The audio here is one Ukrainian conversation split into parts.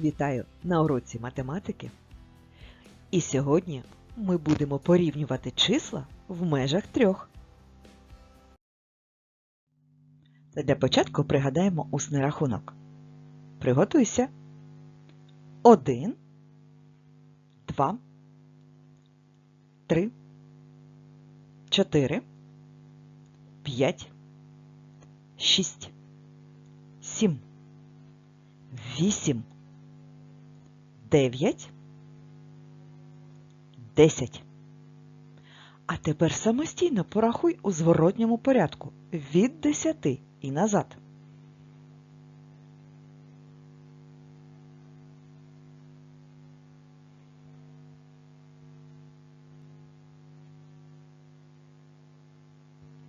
Вітаю на уроці математики. І сьогодні ми будемо порівнювати числа в межах трьох. Та для початку пригадаємо усний рахунок. Приготуйся. Один, два, три, чотири, п'ять, шість, сім, вісім. 9, 10. А тепер самостійно порахуй у зворотньому порядку від 10 і назад.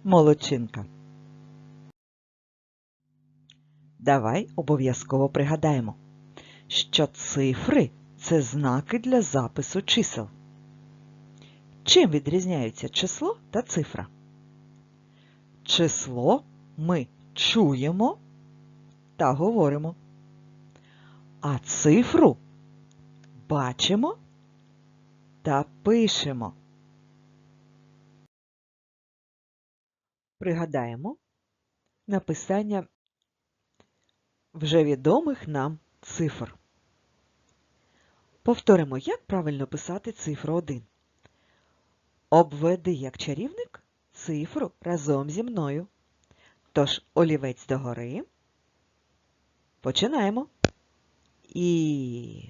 Молодчинка. Давай обов'язково пригадаємо що цифри це знаки для запису чисел. Чим відрізняються число та цифра? Число ми чуємо та говоримо, а цифру бачимо та пишемо. Пригадаємо написання вже відомих нам цифр. Повторимо, як правильно писати цифру 1. Обведи як чарівник цифру разом зі мною. Тож олівець догори. Починаємо. І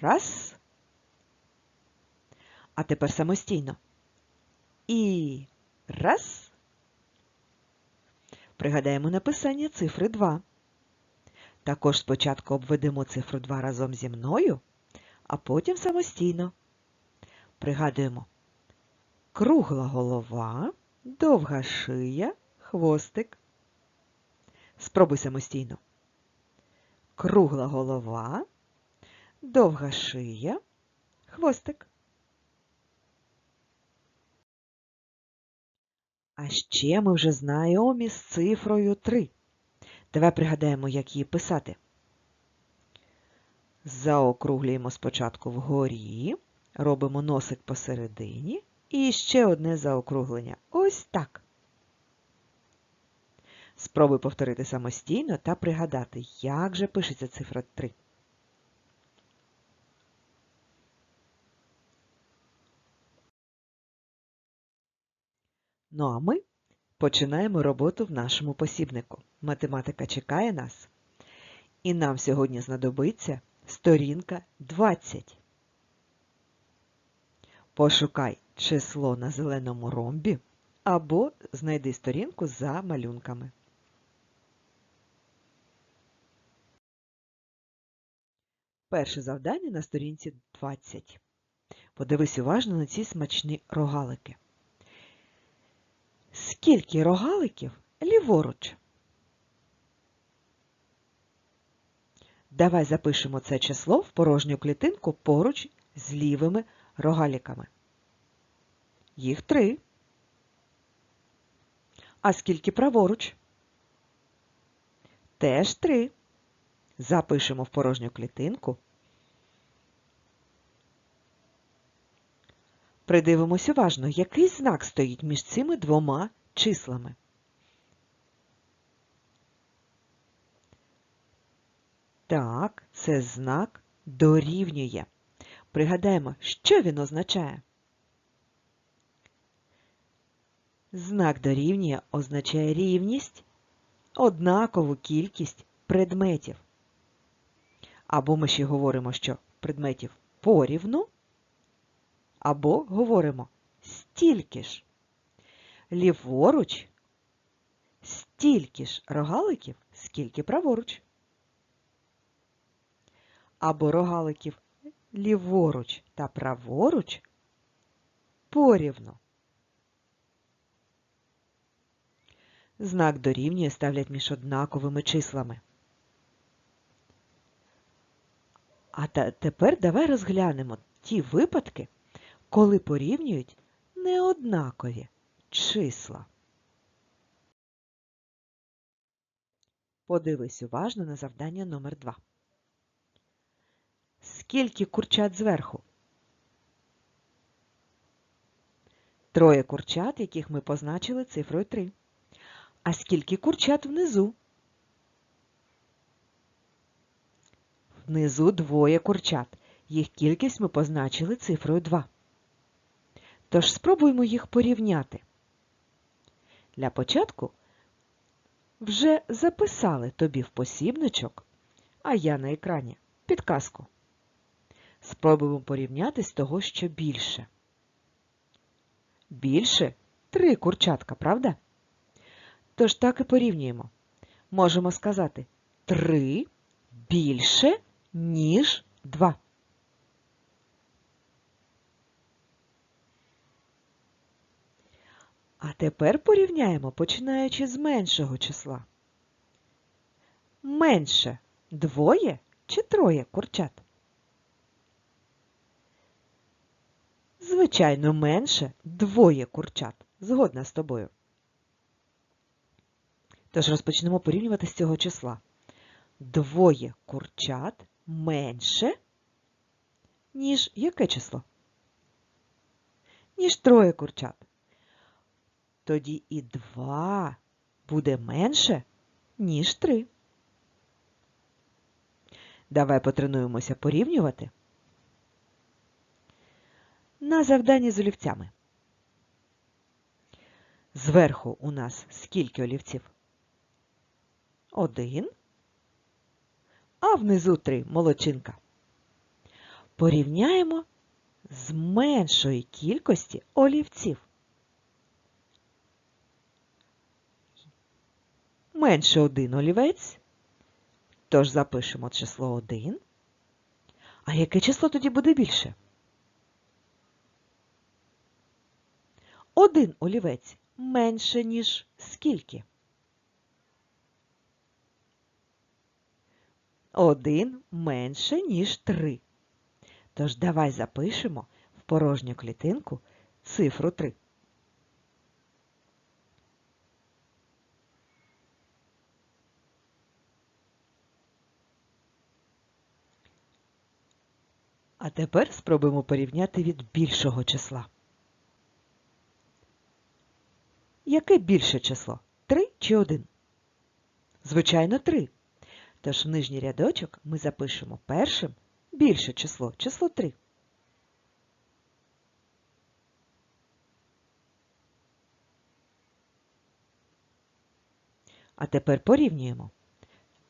раз. А тепер самостійно. І раз. Пригадаємо написання цифри 2. Також спочатку обведемо цифру 2 разом зі мною, а потім самостійно. Пригадуємо кругла голова, довга шия, хвостик. Спробуй самостійно. Кругла голова, довга шия, хвостик. А ще ми вже знайомі з цифрою 3. Давай пригадаємо, як її писати. Заокруглюємо спочатку вгорі, робимо носик посередині і ще одне заокруглення. Ось так. Спробуй повторити самостійно та пригадати, як же пишеться цифра 3. Ну а ми Починаємо роботу в нашому посібнику. Математика чекає нас. І нам сьогодні знадобиться сторінка 20. Пошукай число на зеленому ромбі або знайди сторінку за малюнками. Перше завдання на сторінці 20. Подивись уважно на ці смачні рогалики. Скільки рогаликів ліворуч? Давай запишемо це число в порожню клітинку поруч з лівими рогаліками. Їх три. А скільки праворуч? Теж три. Запишемо в порожню клітинку. Придивимось уважно, який знак стоїть між цими двома числами. Так, це знак дорівнює. Пригадаємо, що він означає. Знак дорівнює означає рівність, однакову кількість предметів. Або ми ще говоримо, що предметів порівну, або говоримо стільки ж. Ліворуч стільки ж рогаликів, скільки праворуч. Або рогаликів ліворуч та праворуч порівну. Знак дорівнює ставлять між однаковими числами. А тепер давай розглянемо ті випадки, коли порівнюють неоднакові числа. Подивись уважно на завдання номер 2. Скільки курчат зверху? Троє курчат, яких ми позначили цифрою 3. А скільки курчат внизу? Внизу двоє курчат. Їх кількість ми позначили цифрою 2. Тож спробуємо їх порівняти. Для початку вже записали тобі в посібничок, а я на екрані підказку. Спробуємо порівняти з того, що більше. Більше три курчатка, правда? Тож так і порівнюємо. Можемо сказати три більше, ніж два. А тепер порівняємо, починаючи з меншого числа. Менше двоє чи троє курчат? Звичайно, менше двоє курчат. Згодна з тобою. Тож розпочнемо порівнювати з цього числа. Двоє курчат менше, ніж яке число? Ніж троє курчат. Тоді і два буде менше, ніж три. Давай потренуємося порівнювати. На завданні з олівцями. Зверху у нас скільки олівців? Один. А внизу три молодчинка. Порівняємо з меншої кількості олівців. Менше один олівець. Тож запишемо число 1. А яке число тоді буде більше? Один олівець менше, ніж скільки? Один менше, ніж три. Тож давай запишемо в порожню клітинку цифру 3. А тепер спробуємо порівняти від більшого числа. Яке більше число? 3 чи 1? Звичайно, 3. Тож в нижній рядочок ми запишемо першим більше число, число 3. А тепер порівнюємо.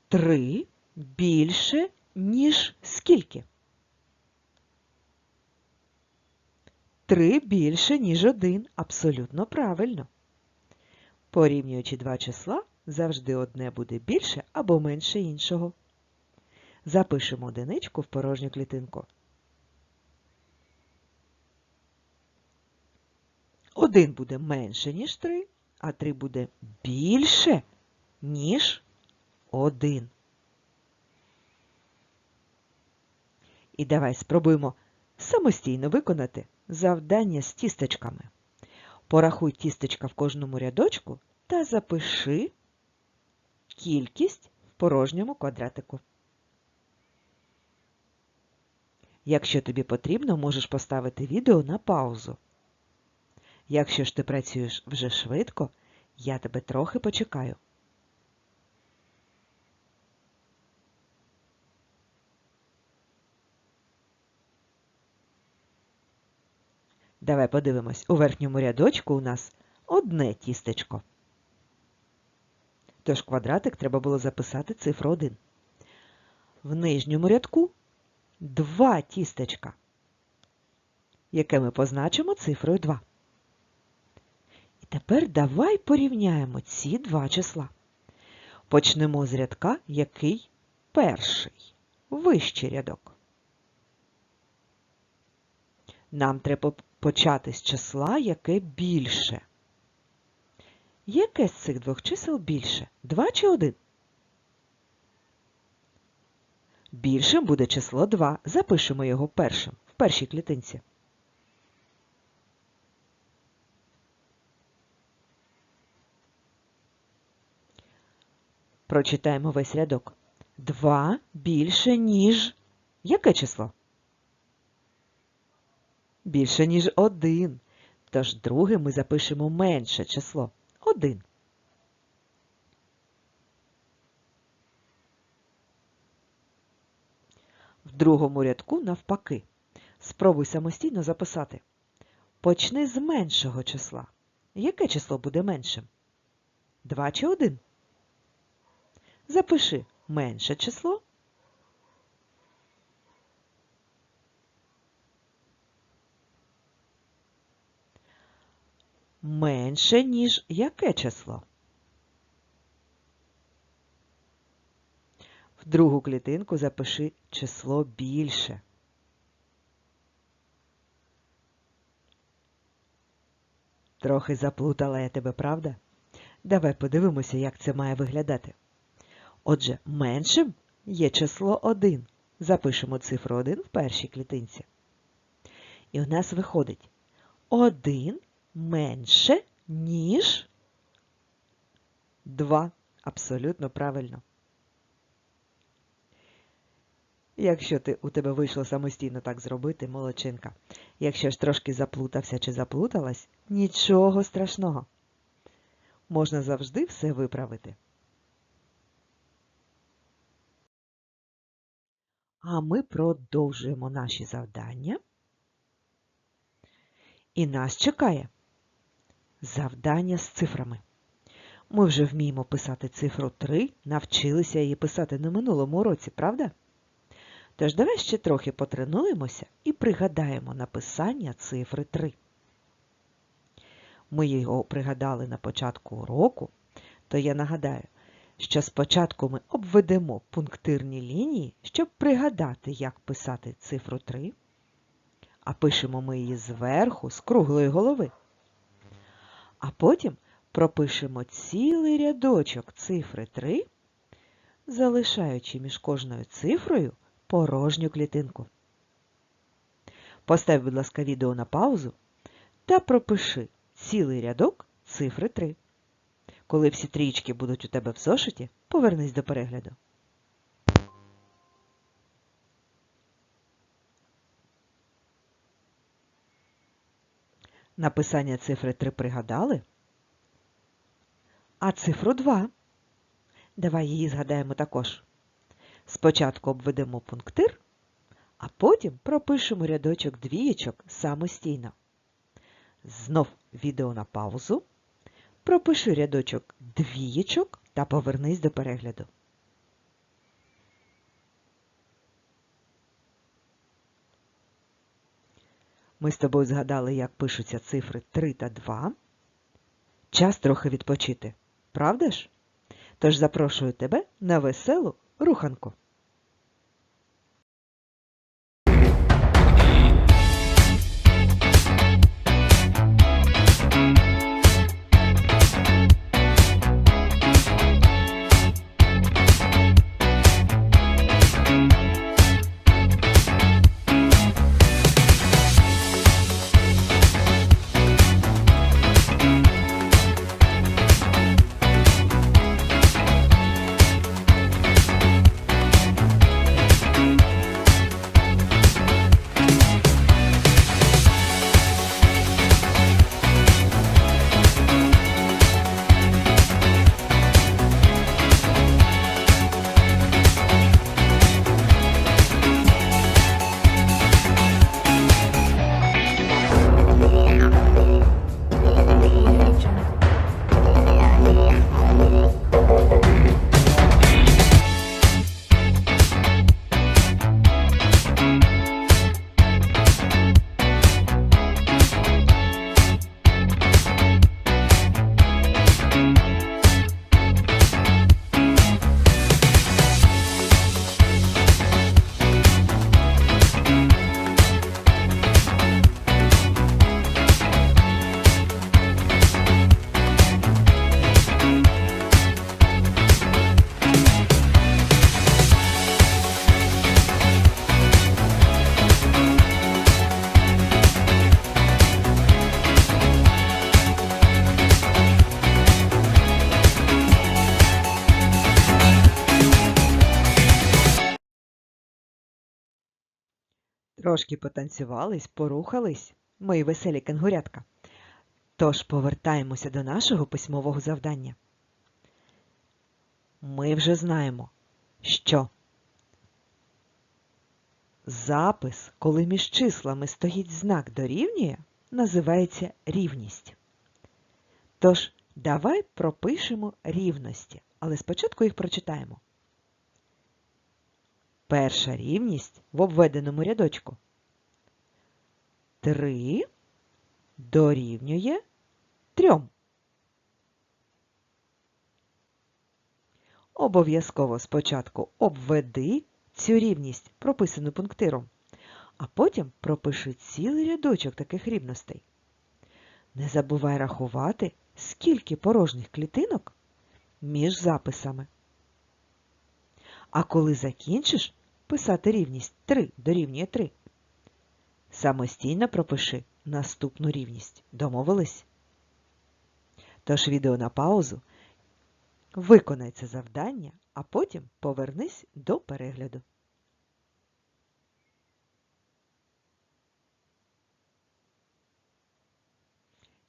3 більше, ніж скільки? 3 більше, ніж 1. Абсолютно правильно. Порівнюючи два числа, завжди одне буде більше або менше іншого. Запишемо одиничку в порожню клітинку. Один буде менше, ніж 3, а 3 буде більше, ніж 1. І давай спробуємо самостійно виконати завдання з тістечками. Порахуй тістечка в кожному рядочку та запиши кількість в порожньому квадратику. Якщо тобі потрібно, можеш поставити відео на паузу. Якщо ж ти працюєш вже швидко, я тебе трохи почекаю. Давай подивимось, у верхньому рядочку у нас одне тістечко. Тож квадратик треба було записати цифру 1. В нижньому рядку два тістечка, яке ми позначимо цифрою 2. І тепер давай порівняємо ці два числа. Почнемо з рядка, який перший, вищий рядок. Нам треба почати з числа, яке більше. Яке з цих двох чисел більше? 2 чи 1? Більшим буде число 2. Запишемо його першим, в першій клітинці. Прочитаємо весь рядок. 2 більше, ніж. Яке число? Більше, ніж один. Тож друге ми запишемо менше число один. В другому рядку навпаки. Спробуй самостійно записати. Почни з меншого числа. Яке число буде меншим? Два чи один? Запиши менше число. Менше, ніж яке число? В другу клітинку запиши число більше. Трохи заплутала я тебе, правда? Давай подивимося, як це має виглядати. Отже, меншим є число 1. Запишемо цифру 1 в першій клітинці. І у нас виходить 1 менше, ніж 2. Абсолютно правильно. Якщо ти, у тебе вийшло самостійно так зробити, молодчинка. Якщо ж трошки заплутався чи заплуталась, нічого страшного. Можна завжди все виправити. А ми продовжуємо наші завдання. І нас чекає завдання з цифрами. Ми вже вміємо писати цифру 3, навчилися її писати на минулому році, правда? Тож давай ще трохи потренуємося і пригадаємо написання цифри 3. Ми його пригадали на початку уроку, то я нагадаю, що спочатку ми обведемо пунктирні лінії, щоб пригадати, як писати цифру 3, а пишемо ми її зверху, з круглої голови. А потім пропишемо цілий рядочок цифри 3, залишаючи між кожною цифрою порожню клітинку. Постав, будь ласка, відео на паузу та пропиши цілий рядок цифри 3. Коли всі трічки будуть у тебе в зошиті, повернись до перегляду. Написання цифри 3 пригадали? А цифру 2. Давай її згадаємо також. Спочатку обведемо пунктир, а потім пропишемо рядочок двієчок самостійно. Знов відео на паузу. Пропиши рядочок двієчок та повернись до перегляду. Ми з тобою згадали, як пишуться цифри 3 та 2. Час трохи відпочити, правда ж? Тож запрошую тебе на веселу руханку. Yeah. Трошки потанцювались, порухались, мої веселі кенгурятка. Тож повертаємося до нашого письмового завдання. Ми вже знаємо, що запис, коли між числами стоїть знак дорівнює, називається рівність. Тож, давай пропишемо рівності, але спочатку їх прочитаємо. Перша рівність в обведеному рядочку. 3 дорівнює 3. Обов'язково спочатку обведи цю рівність, прописану пунктиром, а потім пропиши цілий рядочок таких рівностей. Не забувай рахувати, скільки порожніх клітинок між записами. А коли закінчиш писати рівність 3 дорівнює 3, самостійно пропиши наступну рівність. Домовились? Тож відео на паузу. Виконай це завдання, а потім повернись до перегляду.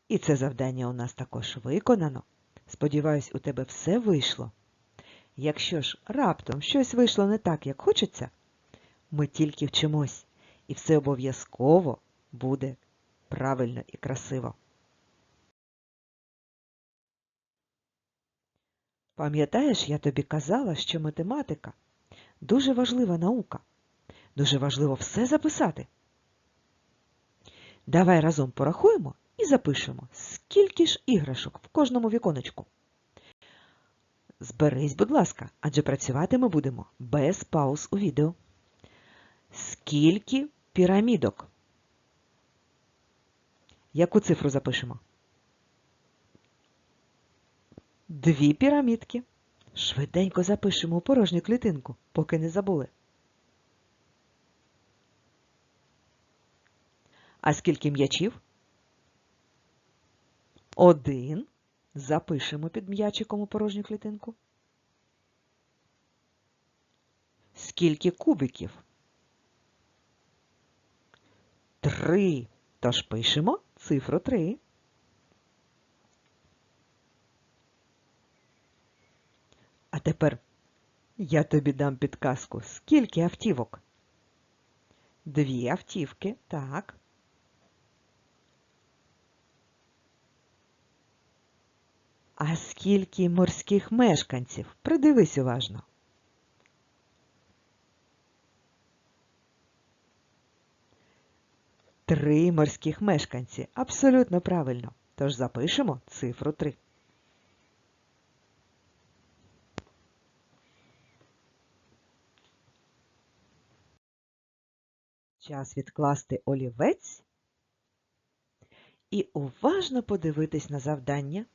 І це завдання у нас також виконано. Сподіваюсь, у тебе все вийшло. Якщо ж раптом щось вийшло не так, як хочеться, ми тільки вчимось, і все обов'язково буде правильно і красиво. Пам'ятаєш, я тобі казала, що математика дуже важлива наука. Дуже важливо все записати. Давай разом порахуємо і запишемо, скільки ж іграшок в кожному віконечку. Зберись, будь ласка, адже працювати ми будемо без пауз у відео. Скільки пірамідок? Яку цифру запишемо? Дві пірамідки. Швиденько запишемо у порожню клітинку, поки не забули. А скільки м'ячів? Один. Запишемо під м'ячиком у порожню клітинку. Скільки кубиків? Три. Тож пишемо цифру три. А тепер я тобі дам підказку. Скільки автівок? Дві автівки, так. А скільки морських мешканців? Придивись уважно. Три морських мешканці. Абсолютно правильно. Тож запишемо цифру 3. Час відкласти олівець і уважно подивитись на завдання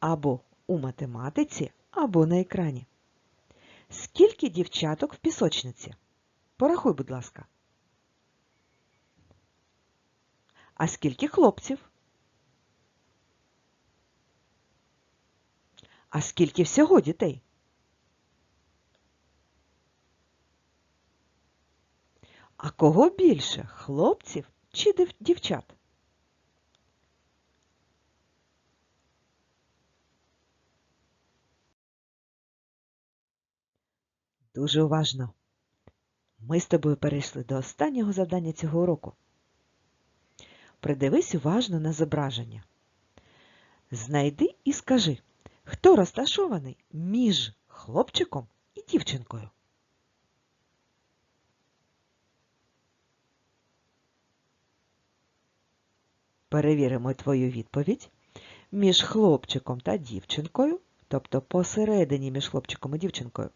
або у математиці, або на екрані. Скільки дівчаток в пісочниці? Порахуй, будь ласка. А скільки хлопців? А скільки всього дітей? А кого більше хлопців чи дівчат? Дуже уважно. Ми з тобою перейшли до останнього завдання цього уроку. Придивись уважно на зображення. Знайди і скажи, хто розташований між хлопчиком і дівчинкою. Перевіримо твою відповідь між хлопчиком та дівчинкою, тобто посередині між хлопчиком і дівчинкою.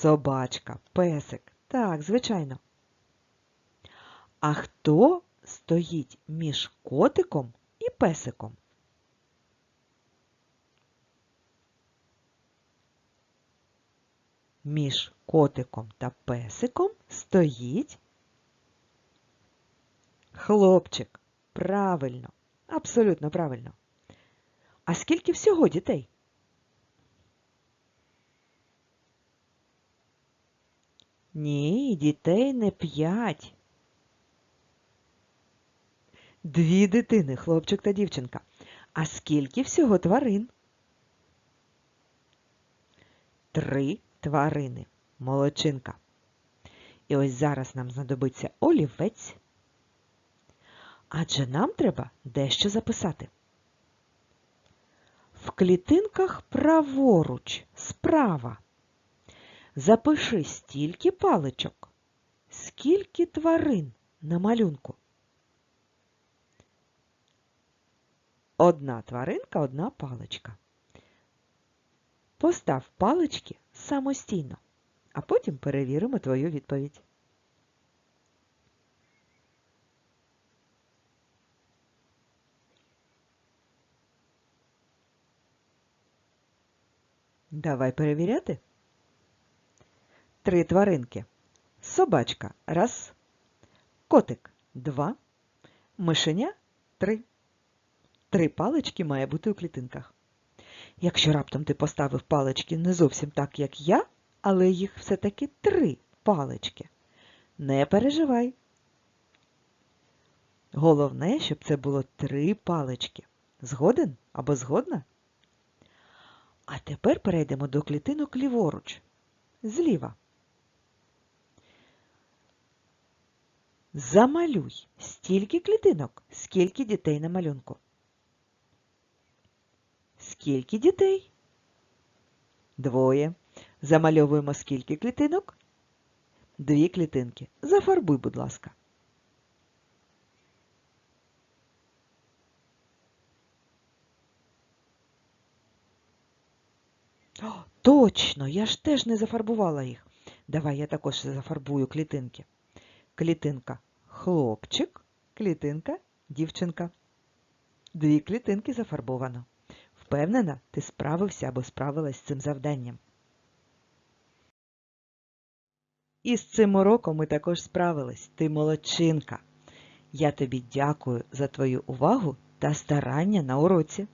Собачка, песик. Так, звичайно. А хто стоїть між котиком і песиком? Між котиком та песиком стоїть хлопчик. Правильно, абсолютно правильно. А скільки всього дітей? Ні, дітей не п'ять. Дві дитини, хлопчик та дівчинка. А скільки всього тварин? Три тварини. Молодчинка. І ось зараз нам знадобиться олівець. Адже нам треба дещо записати. В клітинках праворуч, справа. Запиши стільки паличок, скільки тварин на малюнку. Одна тваринка, одна паличка. Постав палички самостійно, а потім перевіримо твою відповідь. Давай перевіряти. Три тваринки. Собачка раз. Котик два. Мишеня три. Три палички має бути у клітинках. Якщо раптом ти поставив палички не зовсім так, як я, але їх все-таки три палички. Не переживай. Головне, щоб це було три палички. Згоден або згодна? А тепер перейдемо до клітинок ліворуч. Зліва. Замалюй стільки клітинок, скільки дітей на малюнку. Скільки дітей? Двоє. Замальовуємо скільки клітинок? Дві клітинки. Зафарбуй, будь ласка. О, точно, я ж теж не зафарбувала їх. Давай я також зафарбую клітинки. Клітинка хлопчик, клітинка дівчинка. Дві клітинки зафарбовано. Впевнена, ти справився або справилась з цим завданням. І з цим уроком ми також справились. Ти молодчинка. Я тобі дякую за твою увагу та старання на уроці.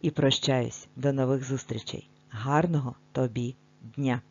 І прощаюсь до нових зустрічей. Гарного тобі дня!